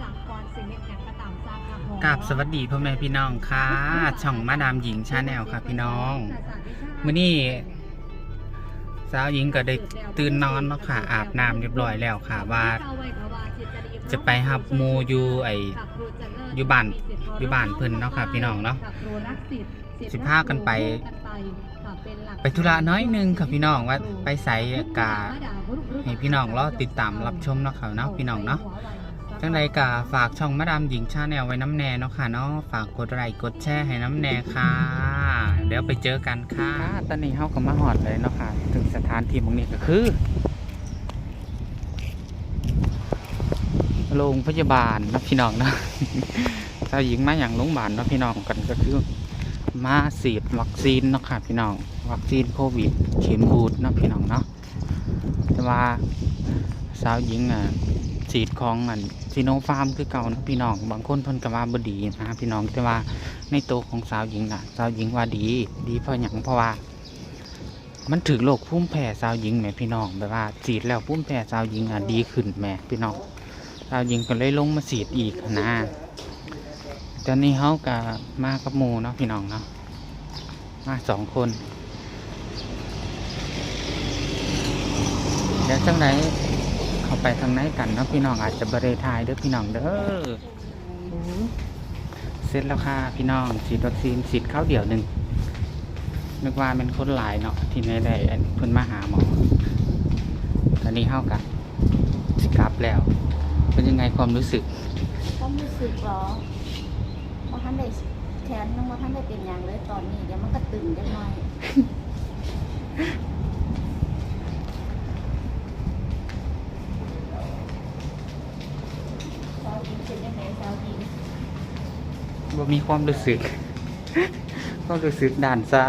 หลังก่อนสิ่งเล็กอย่างก็ตามทราบค่ะหมอกับสวัสดีพ่อแม่พี่น้องค่ะช่องมาดามหญิงชาแนลค่ะพี่น้องมื้อนี้สาวหญิงก็ได้ตื่นนอนเนาะค่ะ อาบน้ำเรียบร้อยแล้วค่ะว่าจะไปหับมูอยู่ไออยู่บ้านอยู่บ้านเพิ่นเนาะค่ะ พี่น้องเนาะสิพากันไป ไปธุระน้อยหนึงค่ะพี่น้องว่าไปใส่กาให้พี่น้องรอติดตามรับชมเนาะค่ะเนาะพี่น้องเนาะ จังใดก็ฝากช่องมาดามหญิงชาแนลไว้น้ำแน่เนาะค่ะเนาะฝากกดไลค์กดแชร์ให้น้ำแน่ค่ะ เดี๋ยวไปเจอกันค่ะ ตอนนี้เฮาก็มาหอดเลยเนาะค่ะ ถึงสถานที่ตรงนี้ก็คือโรงพยาบาลนะพี่น้องนะสาวหญิงมาอย่างโรงพยาบาลนะพี่น้องกันก็คือมาฉีดวัคซีนเนาะค่ะพี่น้อง วัคซีนโควิด เข็มบูดเนาะพี่น้องเนาะแต่ว่าสาวหญิงอะ ฉีดของอันซีโนฟาร์มคือเก่านะพี่น้องบางคนเพิ่นก็ว่าบ่ดีนะพี่น้องแต่ว่าในตัวของสาวหญิงน่ะ สาวหญิงว่าดี ดีเพราะหยังเพราะว่า มันถึกโรคภูมิแพ้สาวหญิงแหม่พี่น้องแบบว่าฉีดแล้วภูมิแพ้สาวหญิงอะดีขึ้นแหม่พี่น้องสาวหญิงก็เลยลงมาฉีดอีกนะตอนนี้เฮาก็มากับหมูเนาะพี่น้องเนาะมาสองคนเดี๋ยวจังได เข้าไปทางไหนกันเนาะพี่น้องอาจจะบริทายเด้อพี่น้องเด้อเสร็จแล้วค่ะพี่น้องฉีดวัคซีนฉีดเข้าเดี่ยวหนึ่งนึกว่าเป็นคนหลายเนาะที่ไม่ได้อันเพิ่นมาหาหมอ ตอนนี้เข้ากันสิกลับแล้ว เป็นยังไงความรู้สึกความรู้สึกหรอว่าท่านได้แขนนึงว่าท่านได้เป็นอย่างเลยตอนนี้เดี๋ยวมันก็ตึงจังหน่อย สาวหญิงเป็นยังไงสาวหญิงว่ามีความรู้สึก ความรู้สึกด่านซา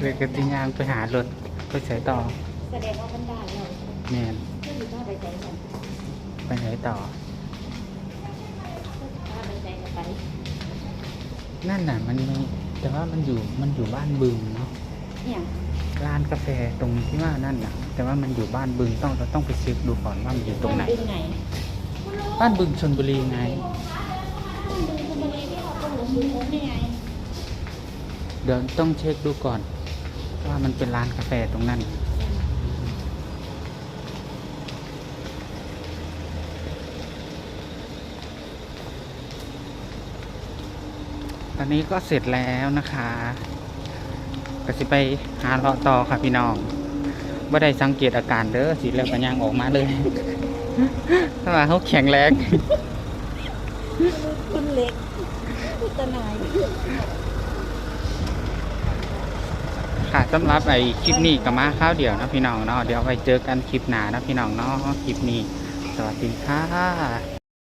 เลยกติยางไปหารถไปใช้ต่อ แสดงว่ามันได้แล้วแม่นก็อยู่ท่าใบใจกันไปไหนต่อท่าใบใจกันไปนั่นน่ะ มันมีแต่ว่ามันอยู่มันอยู่บ้านบึงเนาะ เนี่ย ร้านกาแฟตรงที่ว่านั่นน่ะแต่ว่ามันอยู่บ้านบึงต้องเราต้องไปเช็คดูก่อนว่ามันอยู่ตรงไหนดึงไงบ้านบึงชนบุรีไงดึงคุณมาเลยที่เขาต้องหลงดึงผมนี่ไงเดี๋ยวต้องเช็คดูก่อน ว่ามันเป็นร้านกาแฟตรงนั้นตอนนี้ก็เสร็จแล้วนะคะ ก็สิไปหาเลาะต่อค่ะพี่น้องว่าได้สังเกตอาการเด้อสิแล้วก็ยังออกมาเลยถ้าว่าเขาแข็งแรงคุณเล็กตนายค่ะสำหรับไอ้คลิปนี้ก็มาข้าวเดียวนะพี่น้องเนาะเดี๋ยวไปเจอกันคลิปหน้านะพี่น้องเนาะคลิปนี้ สวัสดีค่ะ